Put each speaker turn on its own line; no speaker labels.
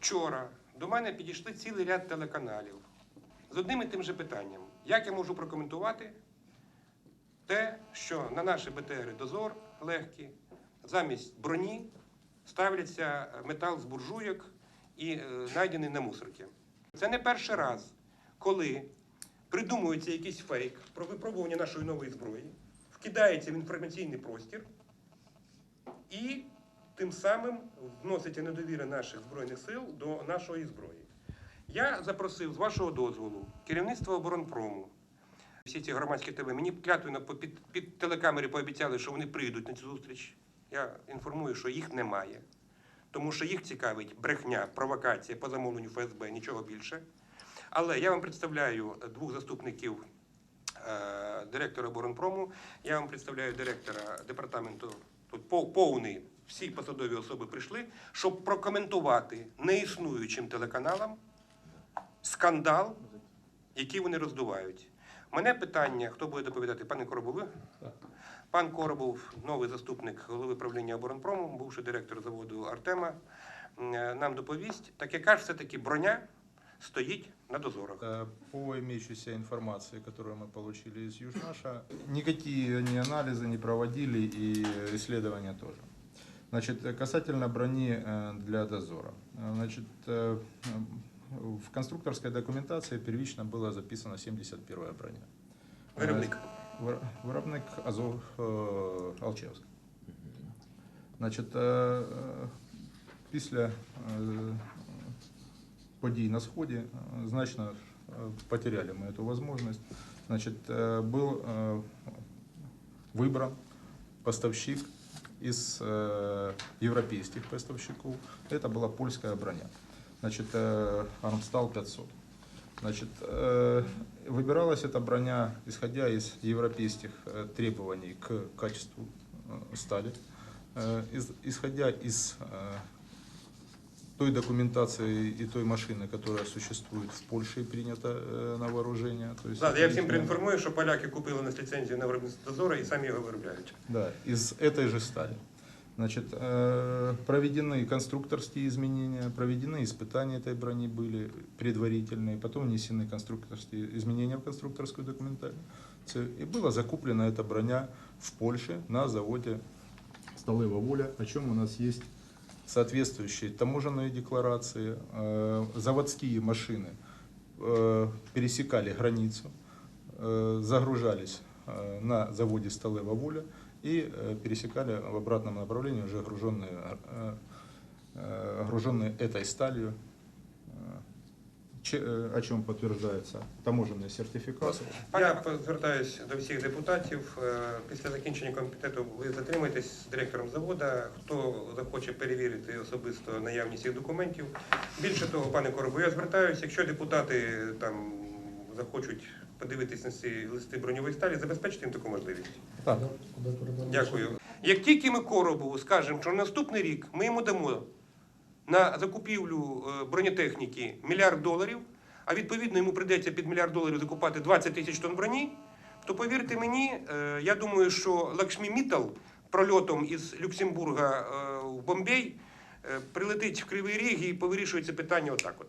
вчора до мене підійшли цілий ряд телеканалів з одним і тим же питанням. Як я можу прокоментувати те, що на наші БТРи дозор легкі, замість броні ставляться метал з буржуйок і е, знайдений на мусорці. Це не перший раз, коли придумується якийсь фейк про випробування нашої нової зброї, вкидається в інформаційний простір і тим самим вноситься недовіра наших збройних сил до нашої зброї. Я запросив з вашого дозволу керівництво оборонпрому. Всі ці громадські ТВ мені клятвенно під, під телекамери пообіцяли, що вони прийдуть на цю зустріч. Я інформую, що їх немає. Тому що їх цікавить брехня, провокація по замовленню ФСБ, нічого більше. Але я вам представляю двох заступників е, директора оборонпрому. Я вам представляю директора департаменту. Тут повний, всі посадові особи прийшли, щоб прокоментувати неіснуючим телеканалам скандал, який вони роздувають. Мене питання, хто буде доповідати, пане Коробов, ви? Пан Коробов, новий заступник голови правління оборонпрому, бувший директор заводу Артема, м, е, нам доповість, так яка ж все-таки броня стоїть на дозорах.
Э, По имеющейся информации, которую мы получили из Южнаша, никакие ни анализы не проводили и исследования тоже. Значит, э, касательно брони э, для дозора. Э, Значит, э, в конструкторской документации первично было записано 71 броня.
Виробник.
Э, вир- Виробник Азов э, Алчевськ. Значить, е, е, після е, подій на Сході е, значно е, потеряли мы эту возможность. Значит, э, был э, выбран поставщик из э, европейских поставщиков. Это была польская броня. Значит, э, Армстал 500. Значит, э, выбиралась эта броня, исходя из европейских э, требований к качеству э, стали, э, из- исходя из э, той документации и той машины, которая существует в Польше и принята э, на вооружение. То есть,
Да, я всім проінформую, що поляки купили нас ліцензію на виробництво дозора і самі його виробляють.
Да, из этой же стали. Значит, э, проведены конструкторские изменения, проведены испытания этой брони были предварительные, потом внесены конструкторские изменения в конструкторскую документацию. И была закуплена эта броня в Польше на заводе Сталева Воля, о чем у нас есть соответствующие таможенные декларации, э, заводские машины э, пересекали границу, э, загружались э, на заводе Сталева Воля и э, пересекали в обратном направлении уже груженные, э, э, груженные этой сталью, э, че- э, о чем подтверждается таможенный сертификат.
Я звертаюся до всіх депутатів. Е, Після закінчення комітету ви затримаєтесь з директором завода. Хто захоче перевірити особисто наявність цих документів. Більше того, пане Коробу, я звертаюся, якщо депутати там захочуть подивитись на ці листи броньової сталі, забезпечте їм таку можливість.
Так,
Дякую. Як тільки ми Коробову скажемо, що на наступний рік ми йому дамо на закупівлю е, бронетехніки мільярд доларів, а відповідно йому прийдеться під мільярд доларів закупати 20 тисяч тонн броні, то повірте мені, е, я думаю, що Лакшмі Мітал прольотом із Люксембурга в Бомбей е, прилетить в Кривий Ріг і повирішується питання отак от.